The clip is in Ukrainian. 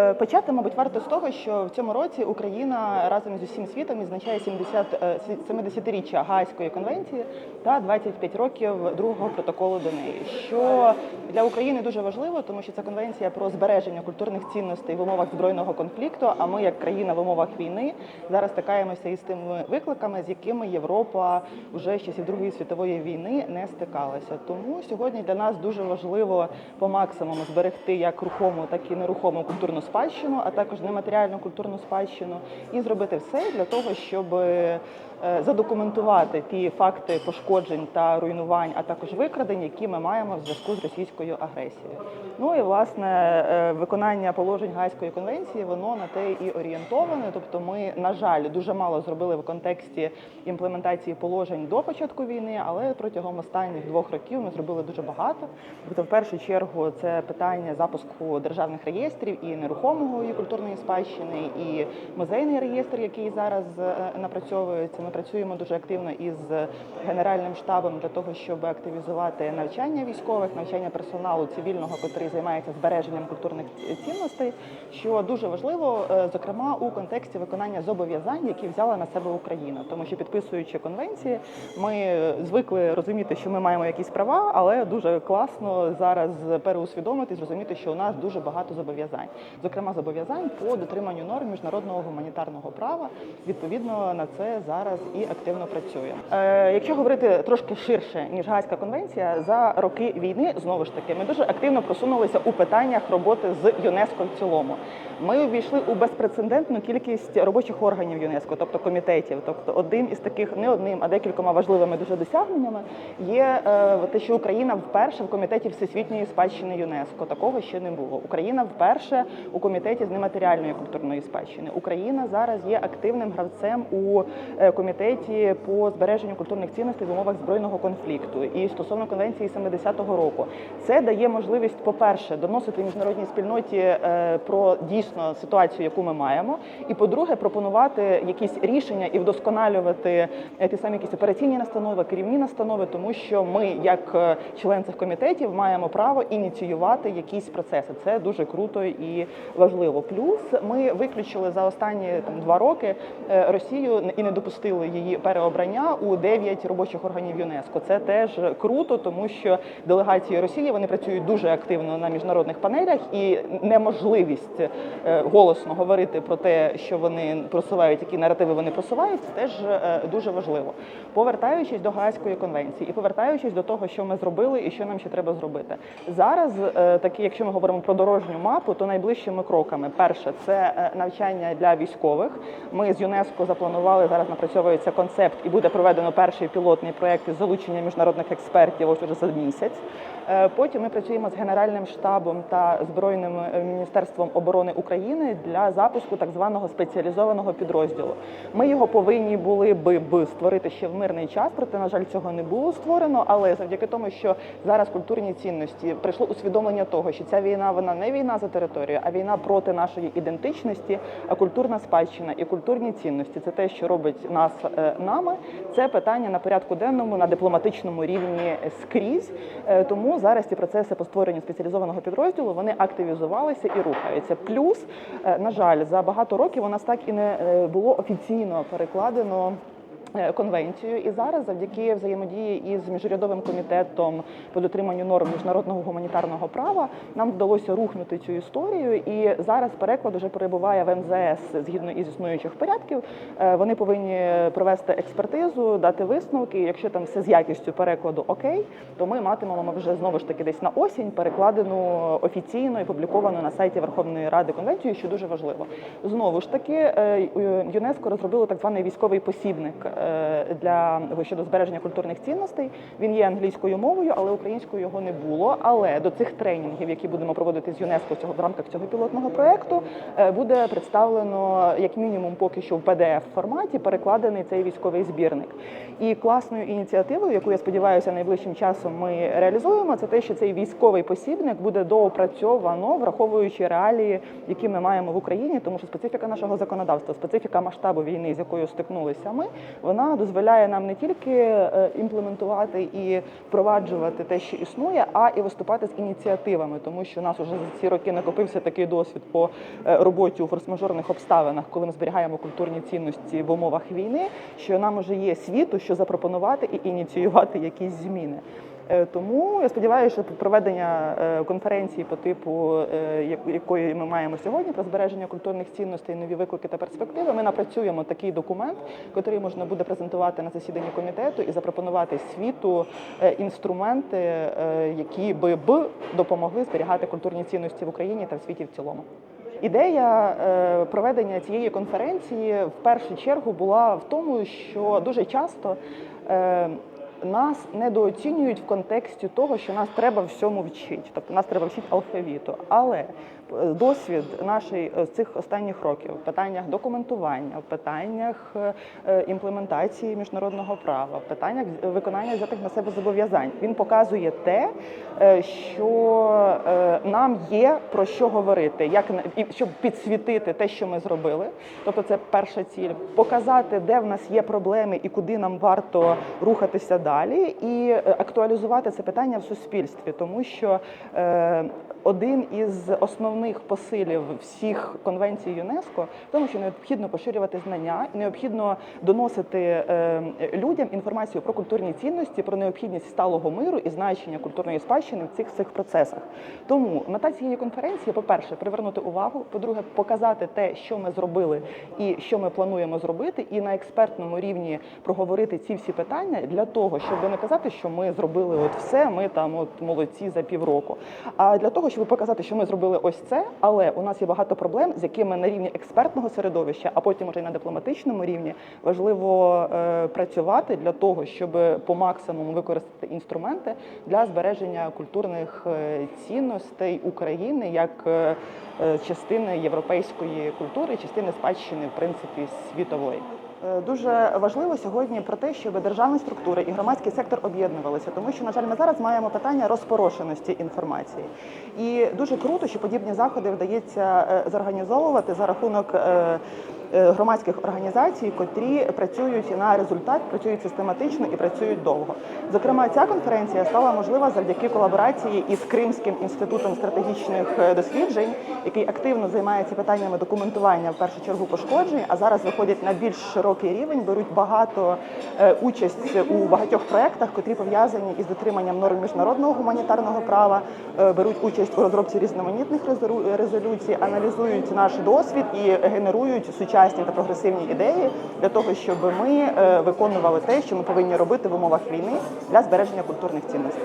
Е, Почати, мабуть, варто з того, що в цьому році Україна разом з усім світом відзначає 70, е, 70-річчя Гаазької конвенції та 25 років другого протоколу до неї. Що для України дуже важливо, тому що це конвенція про збереження культурних цінностей в умовах збройного конфлікту. А ми, як країна в умовах війни, зараз стикаємося із тими викликами, з якими Європа вже з часів Другої світової війни не стикалася. Тому сьогодні для нас дуже важливо по максимуму зберегти як рухому, так і нерухому культурну спадщину, а також нематеріальну культурну спадщину, і зробити все для того, щоб е, задокументувати ті факти пошкоджень та руйнувань, а також викрадень, які ми маємо в зв'язку з російською агресією. Ну і власне е, виконання положень Гаазької конвенції воно на те і орієнтоване. Тобто, ми, на жаль, дуже мало зробили в контексті імплементації положень до початку війни, але протягом останніх двох років ми зробили дуже багато. Тобто, в першу чергу, це питання запуску державних реєстрів і нерухомого і культурної спадщини, і музейний реєстр, який зараз е, напрацьовується. Працюємо дуже активно із генеральним штабом для того, щоб активізувати навчання військових, навчання персоналу цивільного, котрий займається збереженням культурних цінностей, що дуже важливо, е, зокрема у контексті виконання зобов'язань, які взяла на себе Україна, тому що підписуючи конвенції, ми е, звикли розуміти, що ми маємо якісь права, але дуже класно зараз переусвідомити, зрозуміти, що у нас дуже багато зобов'язань, зокрема зобов'язань по дотриманню норм міжнародного гуманітарного права. Відповідно на це зараз і активно працює. Е, якщо говорити трошки ширше ніж Гаазька конвенція, за роки війни знову ж таки ми дуже активно просунулися у питаннях роботи з ЮНЕСКО в цілому. Ми увійшли у безпрецедентну кількість робочих органів ЮНЕСКО, тобто комітетів. Тобто, одним із таких не одним, а декількома важливими дуже досягненнями є е, те, що Україна вперше в комітеті всесвітньої спадщини ЮНЕСКо. Такого ще не було. Україна вперше у комітеті з нематеріальної культурної спадщини. Україна зараз є активним гравцем у е, комітеті по збереженню культурних цінностей в умовах збройного конфлікту. І стосовно конвенції 70-го року, це дає можливість, по-перше, доносити міжнародній спільноті е, про дійсно ситуацію, яку ми маємо, і по-друге, пропонувати якісь рішення і вдосконалювати е, ті самі якісь операційні настанови, керівні настанови, тому що ми, як е, член цих комітетів, маємо право ініціювати якісь процеси. Це дуже круто і важливо. Плюс ми виключили за останні там два роки Росію і не допустили її переобрання у 9 робочих органів ЮНЕСКО. Це теж круто, тому що делегації Росії вони працюють дуже активно на міжнародних панелях, і неможливість е, голосно говорити про те, що вони просувають, які наративи вони просувають, це теж е, дуже важливо. Повертаючись до Гаазької конвенції і повертаючись до того, що ми зробили і що нам ще треба зробити зараз. е, Такі, якщо ми говоримо про дорожню мапу, то найближчими кроками перше це навчання для військових. Ми з ЮНЕСКО запланували зараз. Напрацьовується концепт і буде проведено перший пілотний проєкт із залучення міжнародних експертів ось уже за місяць. Е, Потім ми працюємо з Генеральним штабом та Збройним е, міністерством оборони України для запуску так званого спеціалізованого підрозділу. Ми його повинні були би створити ще в мирний час, проте на жаль, цього не було створено. Але завдяки тому, що зараз культурні цінності прийшло усвідомлення того, що ця війна вона не війна за територію, а війна проти нашої ідентичності, а культурна спадщина і культурні цінності це те, що робить нас е, нами. Це питання на порядку денному на дипломатичному рівні скрізь. Тому зараз ці процеси по створенню спеціалізованого підрозділу вони активізувалися і рухаються. Плюс, е, на жаль, за багато років у нас так і не е, було офіційно перекладено. Е, Конвенцію і зараз, завдяки взаємодії із міжурядовим комітетом по дотриманню норм міжнародного гуманітарного права, нам вдалося рухнути цю історію. І зараз переклад вже перебуває в МЗС згідно із існуючих порядків. Е, Вони повинні провести експертизу, дати висновки. Якщо там все з якістю перекладу окей, то ми матимемо вже знову ж таки десь на осінь перекладену офіційно і публіковану на сайті Верховної Ради конвенцію, що дуже важливо. Знову ж таки, е, ЮНЕСКО розробило так званий військовий посібник для щодо збереження культурних цінностей. Він є англійською мовою, але українською його не було. Але до цих тренінгів, які будемо проводити з ЮНЕСКО цього в рамках цього пілотного проекту, е, буде представлено як мінімум поки що в pdf форматі перекладений цей військовий збірник. І класною ініціативою, яку я сподіваюся найближчим часом ми реалізуємо, це те, що цей військовий посібник буде доопрацьовано, враховуючи реалії, які ми маємо в Україні, тому що специфіка нашого законодавства, специфіка масштабу війни, з якою стикнулися ми, вона дозволяє нам не тільки е, імплементувати і впроваджувати те, що існує, а і виступати з ініціативами, тому що у нас вже за ці роки накопився такий досвід по е, роботі у форс-мажорних обставинах, коли ми зберігаємо культурні цінності в умовах війни, що нам вже є світу, що запропонувати і ініціювати якісь зміни. Е, Тому я сподіваюся, що проведення е, конференції по типу, е, якої ми маємо сьогодні, про збереження культурних цінностей, нові виклики та перспективи, ми напрацюємо такий документ, який можна буде презентувати на засіданні комітету і запропонувати світу інструменти, які би б допомогли зберігати культурні цінності в Україні та в світі в цілому. Ідея проведення цієї конференції в першу чергу була в тому, що дуже часто нас недооцінюють в контексті того, що нас треба всьому вчити, тобто нас треба вчити алфавіту. Але е, досвід нашої е, цих останніх років в питаннях документування, в питаннях е, імплементації міжнародного права, в питаннях з- виконання взятих на себе зобов'язань, він показує те, що нам є про що говорити, як і щоб підсвітити те, що ми зробили. Тобто, це перша ціль показати, де в нас є проблеми і куди нам варто рухатися далі, і е, актуалізувати це питання в суспільстві, тому що е, один із основних посилів всіх конвенцій ЮНЕСКО в тому, що необхідно поширювати знання, необхідно доносити е, людям інформацію про культурні цінності, про необхідність сталого миру і значення культурної спадщини в цих всіх процесах. Тому мета цієї конференції, по-перше, привернути увагу, по-друге, показати те, що ми зробили і що ми плануємо зробити, і на експертному рівні проговорити ці всі питання для того, щоб не казати, що ми зробили от все, ми там от молодці за півроку. А для того, щоб показати, що ми зробили ось це, але у нас є багато проблем, з якими на рівні експертного середовища, а потім вже й на дипломатичному рівні важливо е, працювати для того, щоб по максимуму використати інструменти для збереження культурних е, цінностей України як е, е, частини європейської культури, частини спадщини в принципі світової. Е, Дуже важливо сьогодні про те, щоб державні структури і громадський сектор об'єднувалися, тому що, на жаль, ми зараз маємо питання розпорошеності інформації. І дуже круто, що подібні заходи вдається е, зорганізовувати за рахунок е, громадських організацій, котрі працюють на результат, працюють систематично і працюють довго. Зокрема, ця конференція стала можлива завдяки колаборації із Кримським інститутом стратегічних е, досліджень, який активно займається питаннями документування в першу чергу пошкоджень, а зараз виходять на більш широкий рівень, беруть багато е, участь у багатьох проєктах, котрі пов'язані із дотриманням норм міжнародного гуманітарного права, е, беруть участь у розробці різноманітних резолюцій, аналізують наш досвід і генерують сучасні та прогресивні ідеї для того, щоб ми е, виконували те, що ми повинні робити в умовах війни для збереження культурних цінностей.